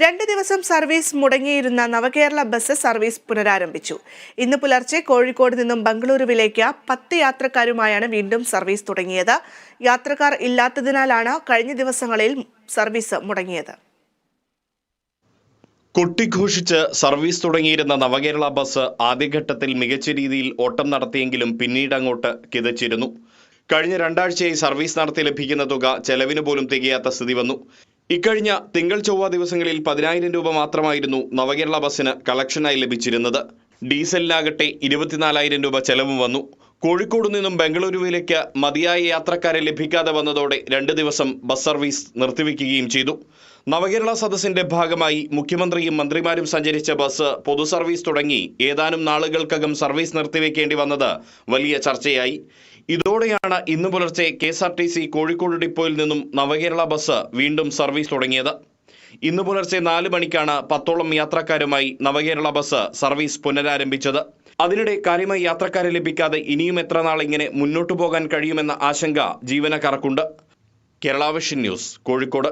രണ്ട് ദിവസം സർവീസ് മുടങ്ങിയിരുന്ന നവകേരള ബസ് സർവീസ് പുനരാരംഭിച്ചു. ഇന്ന് പുലർച്ചെ കോഴിക്കോട് നിന്നും ബംഗളൂരുവിലേക്ക് പത്ത് യാത്രക്കാരുമായാണ് വീണ്ടും സർവീസ് തുടങ്ങിയത്. യാത്രക്കാർ ഇല്ലാത്തതിനാലാണ് കഴിഞ്ഞ ദിവസങ്ങളിൽ സർവീസ് മുടങ്ങിയത്. കൊട്ടിഘോഷിച്ച് സർവീസ് തുടങ്ങിയിരുന്ന നവകേരള ബസ് ആദ്യഘട്ടത്തിൽ മികച്ച രീതിയിൽ ഓട്ടം നടത്തിയെങ്കിലും പിന്നീട് അങ്ങോട്ട് കിതച്ചിരുന്നു. കഴിഞ്ഞ രണ്ടാഴ്ചയായി സർവീസ് നടത്തി ലഭിക്കുന്ന തുക ചെലവിന് പോലും തികയാത്ത സ്ഥിതി വന്നു. ഇക്കഴിഞ്ഞ തിങ്കൾ ചൊവ്വ ദിവസങ്ങളിൽ പതിനായിരം രൂപ മാത്രമായിരുന്നു നവകേരള ബസ്സിന് കളക്ഷനായി ലഭിച്ചിരുന്നത്. ഡീസലിനാകട്ടെ ഇരുപത്തിനാലായിരം രൂപ ചെലവും വന്നു. കോഴിക്കോട് നിന്നും ബംഗളൂരുവിലേക്ക് മതിയായ യാത്രക്കാരെ ലഭിക്കാതെ വന്നതോടെ രണ്ട് ദിവസം ബസ് സർവീസ് നിർത്തിവെക്കുകയും ചെയ്തു. നവകേരള സദസ്സിന്റെ ഭാഗമായി മുഖ്യമന്ത്രിയും മന്ത്രിമാരും സഞ്ചരിച്ച ബസ് പൊതു സർവീസ് തുടങ്ങി. ഏതാനും നാളുകൾക്കകം സർവീസ് നിർത്തിവെക്കേണ്ടി വന്നത് വലിയ ചർച്ചയായി. ഇതോടെയാണ് ഇന്ന് പുലർച്ചെ K S R T C Kozhikode ഡിപ്പോയിൽ നിന്നും നവകേരള ബസ് വീണ്ടും സർവീസ് തുടങ്ങിയത്. ഇന്ന് പുലർച്ചെ നാല് മണിക്കാണ് പത്തോളം യാത്രക്കാരുമായി നവകേരള ബസ് സർവീസ് പുനരാരംഭിച്ചത്. അതിനിടെ കാര്യമായി യാത്രക്കാരെ ലഭിക്കാതെ ഇനിയും എത്ര നാൾ ഇങ്ങനെ മുന്നോട്ടു പോകാൻ കഴിയുമെന്ന ആശങ്ക ജീവനക്കാർക്കുണ്ട്. Kerala vision news Kozhikode.